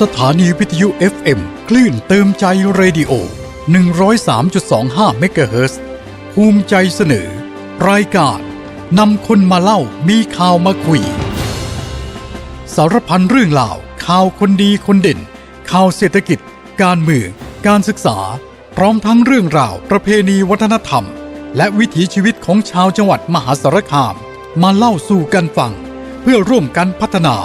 สถานีวิทยุ FM คลื่นเติมใจเรดิโอ 103.25 เมกะเฮิรตซ์ภูมิใจเสนอ รายการนำคนมาเล่ามีข่าวมาคุย สารพันเรื่องราว ข่าวคนดีคนเด่น ข่าวเศรษฐกิจ การเมือง การศึกษา พร้อมทั้งเรื่องราวประเพณีวัฒนธรรม และวิถีชีวิตของชาวจังหวัดมหาสารคาม มาเล่าสู่กันฟัง เพื่อร่วมกันพัฒนา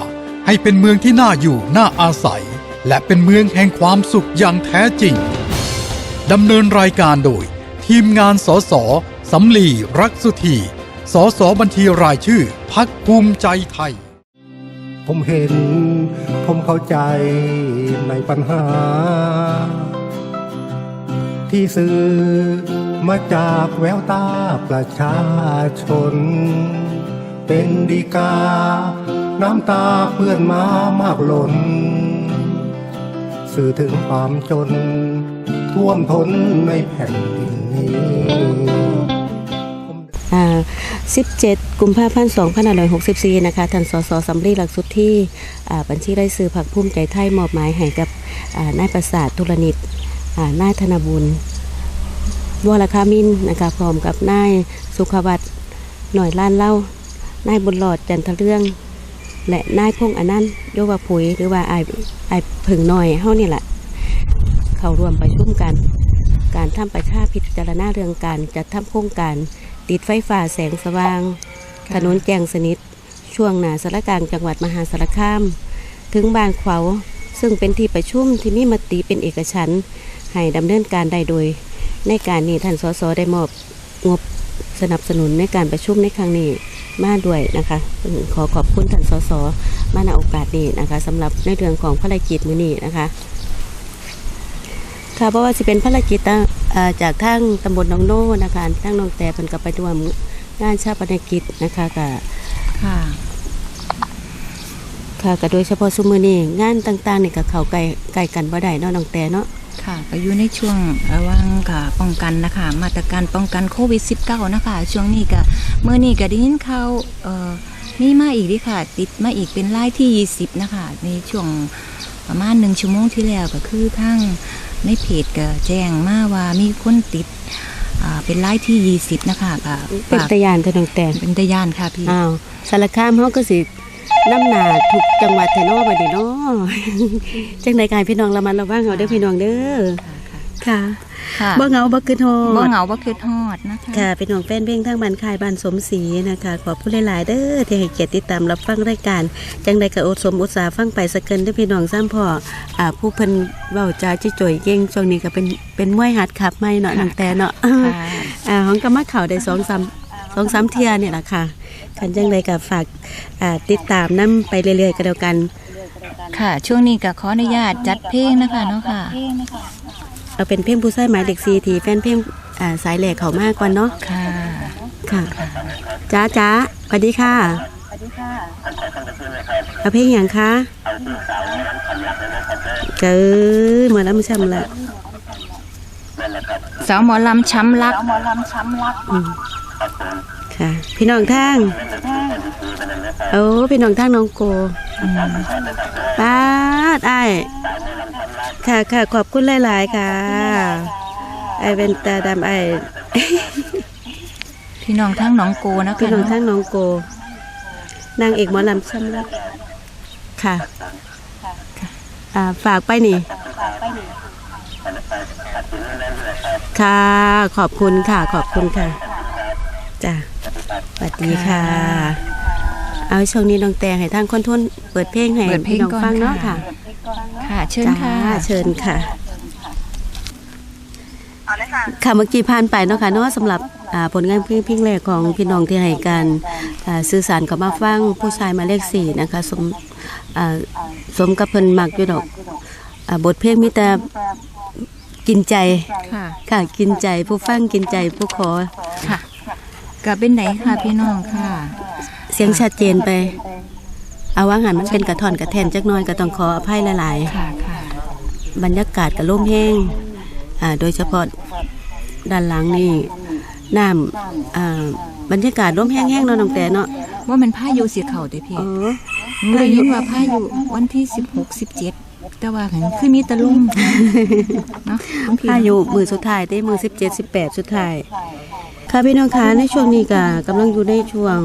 ให้เป็นเมืองที่น่าอยู่น่าอาศัย และเป็นเมืองแห่งความสุขอย่างแท้จริงดำเนินรายการโดย ทีมงานสสสำลีรักสุธีสสบัญชีรายชื่อพักภูมิใจไทย ผมเห็น ผมเข้าใจในปัญหา ที่สื่อมาจากแววตาประชาชน เป็นดีกา น้ำตาเปื้อนมามากล้น สื่อถึงความจน ท่วมท้นในแผ่นดินนี้อา17 กุมภาพันธ์2564 นะคะท่านสสสำลีหลักสุดที่อาบัญชีรายชื่อผักภูมิใจไทยมอบหมายให้กับอานายประสาทธุรนิตอานายธนบุญวรคามินนะคะพร้อมกับนายสุขวัตหน่อยล้านเล่า นายบุญหลอดจันทเรื่อง และนายพงษ์อนันต์โยวาผุยหรือว่าไอไอายผึ่งหน่อยเฮานี่แหละ เข้าร่วมประชุมกัน การทำประชาพิจารณาเรื่องการจัดทำโครงการ ติดไฟฟ้าแสงสว่าง ถนนแจ้งสนิท ช่วงหนาสารกลางจังหวัดมหาสารคาม ถึงบ้านขวาวซึ่งเป็นที่ประชุมที่มีมติเป็นเอกฉันท์ให้ดำเนินการได้โดย ในการนี้ท่านสสได้มอบงบสนับสนุนในการประชุมในครั้งนี้ มาด้วยนะคะอืมขอขอบคุณท่านสสมาในโอกาสนี้นะคะสำหรับในเรื่องของภารกิจมื้อนี้นะคะ ค่ะเพราะว่าสิเป็นภารกิจตั้งเอ่อจากทางตำบลหนองโน่นะคะทางหนองแต่เพิ่นก็ไปร่วมงานชาปนกิจนะคะก็ค่ะค่ะก็โดยเฉพาะซุมื้อนี้งานต่างๆนี่ก็เข้าใกล้ใกล้กันบ่ได้เนาะน้องแต่เนาะ ค่ะก็อยู่ในช่วงระหว่างค่ะป้องกันนะคะ มาตรการป้องกันโควิด -19 นะคะ ช่วงนี้ก็เมื่อนี้ก็ได้ยินข่าวเอ่อมีมาอีกดิค่ะ ติดมาอีกเป็นรายที่ 20 นะคะ ในช่วงประมาณหนึ่งชั่วโมงที่แล้วก็คือทางในเพจก็แจ้งมาว่ามีคนติดอ่าเป็นรายที่ 20 นะคะก็เป็นฝากตะยานแต่น้องแต่เป็นตะยานค่ะพี่ อ้าวสารคามเฮาก็สิ น้ำหนาทุกจังหวัดแท้เนาะบัดนี้เนาะจังได๋กายพี่น้องระมัดระวังเอาเด้อพี่น้องเด้อค่ะค่ะบ่เหงาบ่คิดฮอบ่ดเหงาบ่คือทอดนะคะค่ะเป็นของแฟนเพลงทางบ้านค่ายบ้านสมศรีนะคะ ขอบคุณหลายๆเด้อที่ให้เกียรติติดตามรับฟังรายการ จังใดก็อดสมอุตสาห์ฟังไปสักเกินเด้อพี่น้องซ้ำพ่ออ่าผู้เพิ่นเว้าจาจิจ่อยเก่งช่วงนี้ก็เป็นเป็นมวยหัดขับไม่เนาะนางแต่เนาะค่ะอ่าของก็มาข่าวได้สองสาม สองสามเที่ยเนี่ยแหละค่ะคันจังใดก็ฝากอ่าติดตามนํไปเรื่อยๆก็แล้วกัน ค่ะ ช่วงนี้ก็ขออนุญาตจัดเพลงนะคะเนาะค่ะเอาเป็นเพลงผู้ชายหมายเด็กซีทีแฟนเพลงอ่าสายแหลกเขามากกว่าเนาะค่ะค่ะจ้าจ้าสวัสดีค่ะเอาเพลงอย่างคะเจอเหมือนแล้วมันช่ำละสาวหมอลำช้ำรักอืม ค่ะ พี่น้องทางโอ้พี่น้องทางน้องโกป้าดไอ้ายค่ะค่ะขอบคุณหลาย ๆ ค่ะ ไอเป็นตาดำไอพี่น้องทั้งหนองโกนะคะพี่น้องทางน้องโกนางเอกหมอลำช่ำละค่ะอ่าฝากไปนี่ค่ะ ขอบคุณค่ะ ขอบคุณค่ะ จ้ะสวัสดีค่ะ เอาช่วงนี้น้องแตงให้ทางคอนโทนเปิดเพลงให้เปิดเพลพี่งน้องก่อนฟังเนาะค่ะ ค่ะ ค่ะ เชิญจ้าค่ะเชิญค่ะ ค่ะเมื่อกี้ผ่านไปเนาะค่ะเนาะสำหรับอ่าผลงานเพลงเพลงแรกของพี่น้องที่ให้การอ่าสื่อสารกับมาฟังผู้ชายหมาเลขสี่นะคะสมอ่าสมกับเพิ่นมักอยู่ดอกอ่าบทเพลงมีแต่กินใจ ค่ะ ค่ะกินใจผู้ฟังกินใจผู้ขอ ค่ะ กับเป็นไหนค่ะพี่น้องค่ะ เสียงชัดเจนไป เอาว่าหันมันเป็นกระท่อนกระแทนจักหน้อยก็ต้องขออภัยหลายค่ะค่ะๆบรรยากาศก็ร่มแห้งอ่าโดยเฉพาะด้านหลังนี่น้ำอ่าบรรยากาศร่มแห้งๆเนาะน้องแต่เนาะว่ามันพายุสีเข่าเด้อพี่เออหนูได้ยินว่าพายุวันที่16 17แต่ว่าหันคือมีแตะลุ่มเนาะบางทีพายุมือสุดท้ายเต้มือ17 18สุดท้าย ค่ะพี่น้องคะในช่วงนี้ก็กำลังอยู่ในช่วง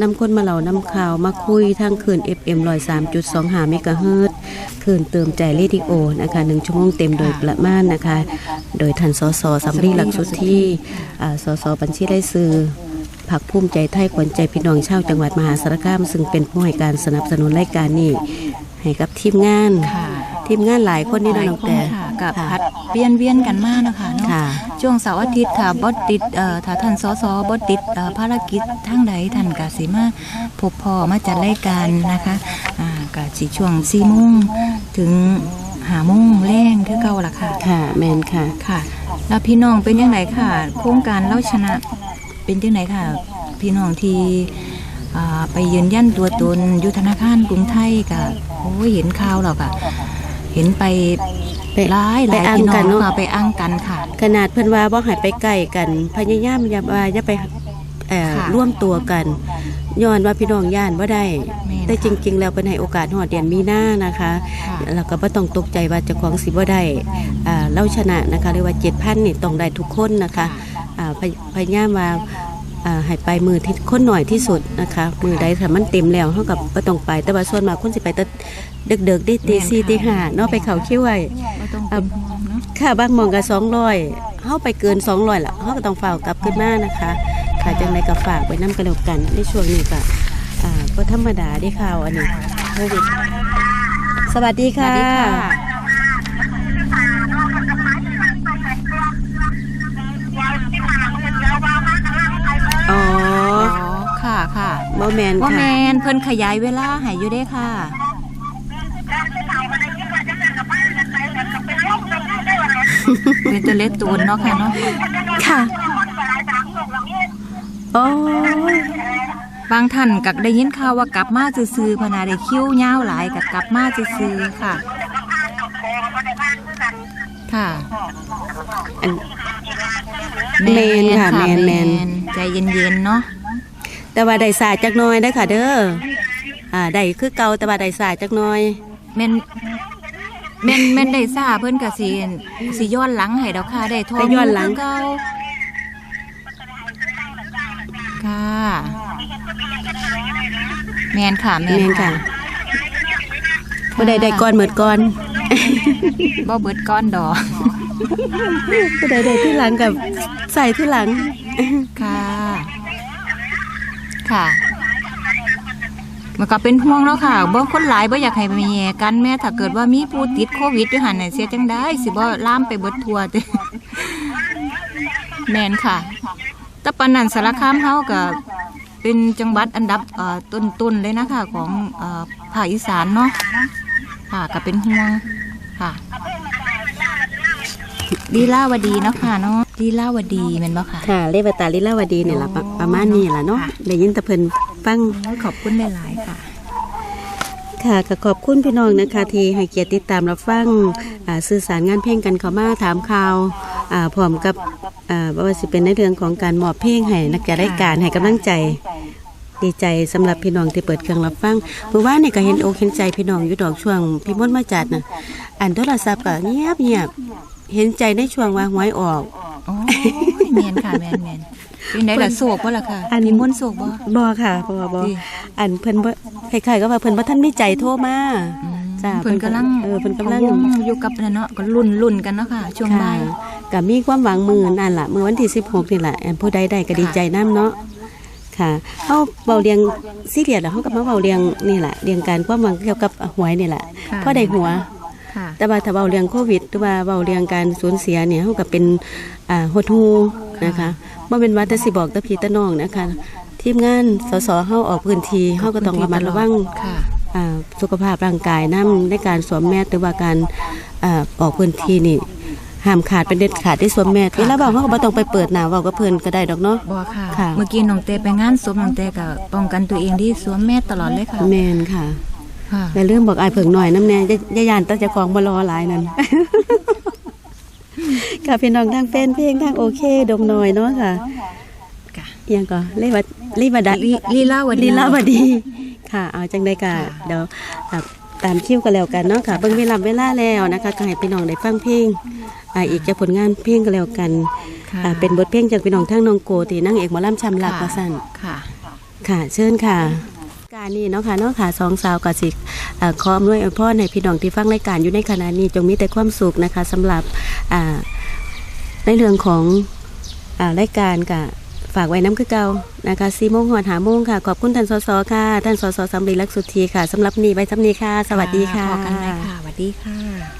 นำคนมาเหล่านำข่าวมาคุยทางคืน FM 103.25เมกะเฮิรตซ์คืนเติมใจเรดิโอนะคะหนึ่งชั่วโมงเต็มโดยประมาณนะคะ โดยท่านสสสำลีหลักชุดที่อ่าสสบัญชีได้ซื้อผักภูมิใจไทยขวัญใจพี่น้องชาวจังหวัดมหาสารคาม ซึ่งเป็นผู้ให้การสนับสนุนรายการนี้ให้กับทีมงานค่ะทีมงานหลายคนนี่นะน้องแต่ค่ะ กับค่ะพัดเวียนเวียนกันมากนะคะเนาะค่ะช่วงเสาร์อาทิตย์ค่ะบดติดเอ่อถ้าท่านสสบดติดเอ่อภารกิจทั้งใดท่านกสิมาพบพ่อมาจัดรายการนะคะอ่ากะสิช่วง4โมงถึง5โมงแรงคือเก่าล่ะค่ะ ค่ะแมนค่ะค่ะ แล้วพี่น้องเป็นยังไงค่ะ โครงการเล่าชนะเป็นยังไงค่ะ พี่น้องที่อ่าไปยืนยันตัวตนอยุธนาคารกรุงไทยกับโอ้ยเห็นข่าวแล้วก็เห็นไปไป หลายหไปลายอ้างพี่น้อกันงเนาะค่ะไปอ้างกันค่ะ ขนาดเพิ่นว่าบ่ให้ไปใกล้กันพยายามอย่าว่าอย่าไปเอ่อค่ะร่วมตัวกันย้อนว่าพี่น้องย่านบ่ได้แม่นแต่จค่ะริง ๆ แล้วเพิ่นให้โอกาสฮอดเดือนมีนานะคะค่ะแล้วก็บ่ต้องตกใจว่าเจ้าของสิบ่ได้อ่าเล่าชนะนะคะหรือว่า7,000นี่ต้องได้ทุกคนนะคะอ่าพยพยายามว่าอ่า ให้ไปมือที่คนหน่อยที่สุดนะคะมือใดถ้ามันเต็มแล้วเฮาก็บ่ต้องไปแต่ว่าส่วนมากคนสิไปแต่ดึกๆได้ตี4ตี5เนาะไปเข้าคิวไว้ก็ต้องเป็นห่วงเนาะค่ะบางหมองก็สองร้อยเข้าไปเกินสองร้อยละเขาก็ต้องฝากกลับขึ้นมานะคะ ค่ะจังไรก็ฝากไว้น้ำกันแล้วกันในช่วงนี้ก็อ่าก็ธรรมดาได้ข่าวอันนี้โควิดสวัสดีสวัค่ะ สดีค่ะ อ๋อ อ๋อ ค่ะค่ะบอแมนว่าแมค่ะนเพิ่นขยายเวลาให้อยู่เด้ค่ะเป็นตัวเล็กตัวเนาะค่ะเนาะค่ะโอ้ยบางท่านกักได้ยินข่าวว่ากลับมาซื่อๆพนาได้คิ้วยาวหลายกับกลับมาซื่อๆค่ะ ค่ะอันแมนค่ะแมนแมนใจเย็นๆเนาะ แต่ว่าได้สายจักหน้อยได้อค่ะ เด้ออ่าได้คือเก่าแต่ว่าได้สายจักหน้อย แม่นแม่นแม่นได้ซ่าเพิ่นก็สิสิย้อนหลังให้ดอกค่ะได้ทอไปย้อนหลังคืเก่าค่ะแมนค่ะแมแมนนค่ะค่ะบ่ได้ได้ก่อนเหมือนก่อนบ่เบิดก้อนดอกผู้ใดได้ที่หลังกับใส่ที่หลัง ค่ะ ค่ะมันก็เป็นห่วงเนาะค่ะบ่คนหลายบ่อยากให้มีแย่กันแม้ถ้าเกิดว่ามีผู้ติดโควิดอยู่หันน่ะเสียจังได้สิบ่ล่ามไปเบิดทั่วเด้แม่นค่ะแต่ปานนันสารคามเฮาก็เป็นจังหวัดอันดับต้นๆเลยนะคะของภาคอีสานเนาะค่ะก็เป็นห่วงค่ะลีล่าวดีเนาะค่ะเนาะ ลีลาวดีแม่นบ่ค่ะค่ะเลวตาลิลาวดีเนี่ยล่ะประประมาณนี้ล่ะเนาะค่ะได้ยินแต่เพิ่นฟังขอบคุณหลายๆค่ะค่ะก็ขอบคุณพี่น้องนะคะที่ให้เกียรติติดตามรับฟังอ่าสื่อสารงานเพลงกันเข้ามาถามข่าวอ่าพร้อมกับอ่าบ่ว่าสิเป็นในเรื่องของการมอบเพลงให้นักจัดรายการให้กำลังใจดีใจสำหรับพี่น้องที่เปิดเครื่องรับฟังเมื่อวานนี่ก็เห็นอกเห็นใจพี่น้องอยู่ดอกช่วงพี่มดมาจัดน่ะอันโทรศัพท์ก็เงียบเงียบเห็นใจในช่วงว่าหวยออก โอ้ยแมนค่ะแมนแมนเป็นไหนล่ะโศกบ่ล่ะค่ะ อันมีมนต์โศกบ่บ่ค่ะบ่บ่ดีอันเพิ่นบ่คล้ายๆก็ว่าเพิ่นบ่ทันมีใจโทรมาอืมจ้าเพิ่นกำลังเออเพิ่นกำลังพะวอยู่กับนั่นเนาะก็รุ่นรุ่นกันเนาะค่ะ ช่วงบ่ายก็มีความหวังมือนั่นล่ะมื้อวันที่16นี่ล่ะอันผู้ใดได้ก็ดีใจนํเนาะค่ะเฮาเว้าเรียงซีเรียสแล้วเฮาก็มาเว้าเรียงนี่ล่ะเรียงการความหวังเกี่ยวกับหวยนี่ล่ะค่ะพอได้หัวค่ะ แต่ว่าถ้าเว้าเรื่องโควิดหรือว่าเว้าเรื่องการสูญเสียเนี่ยเฮาก็เป็นอ่าหดหูนะคะบ่เป็นว่าแต่สิบอกแต่พี่แต่น้องนะคะทีมงานสสเฮาออกพื้นที่เฮาก็ต้องระมัดระวังค่ะอ่าสุขภาพร่างกายนํในการสวมแมสหรือว่าการอ่าออกพื้นที่นี่ห้ามขาดเป็นเด็ดขาดที่สวมแมสเวลาบอกเขาก็บ่ต้องไปเปิดหน้าเว้ากับเพิ่นก็ได้ดอกเนาะบ่ค่ะค่ะ เมื่อกี้น้องเต้ไปงานศพน้องเต้ก็ป้องกันตัวเองที่สวมแมสตลอดเลยค่ะแม่นค่ะค่ะ แต่เรื่องบอกอายเพิ่งหน่อยน้ำแน่อย่าอย่าย่านแตาเจ้าของบ่รอหลายนั่นค่ะพี่น้องทางแฟนเพลงทางโอเคดมน้อยเนาะค่ะค่ะอิหยังก็เลวัดลีบดาลีลีลาวดีลีลาวดี ค่ะ เอาจังได้กะค่ะเดี๋ยวอะตามคิวกันแล้วกันเนาะค่ะเบิ่งเวลาเวลาแล้วนะคะก็ให้พี่น้องได้ฟังเพลงอ่าอีกจากผลงานเพลงกันแล้วกันค่ะอ่าเป็นบทเพลงจากพี่น้องทั้งน้องโกตีนั่งเอกหมอลำชำลักว่าสั่นค่ะ ค่ะเชิญค่ะ การนี้เนาะค่ะเนาะค่ะสองสาวกับสิอ่าขออำนวยพ่อในพี่น้องที่ฟังรายการอยู่ในขณะนี้จงมีแต่ความสุขนะคะสำหรับในเรื่องของรายการกับฝากไว้น้ำคือเก่านะคะซีโมงหอดหาโมงค่ะ ขอบคุณท่านสสค่ะ ท่านสสสำลีลักสุธีค่ะสำหรับนี้ไว้สำนีค่ะ สวัสดีค่ะพอกันไหมค่ะสวัสดีค่ะ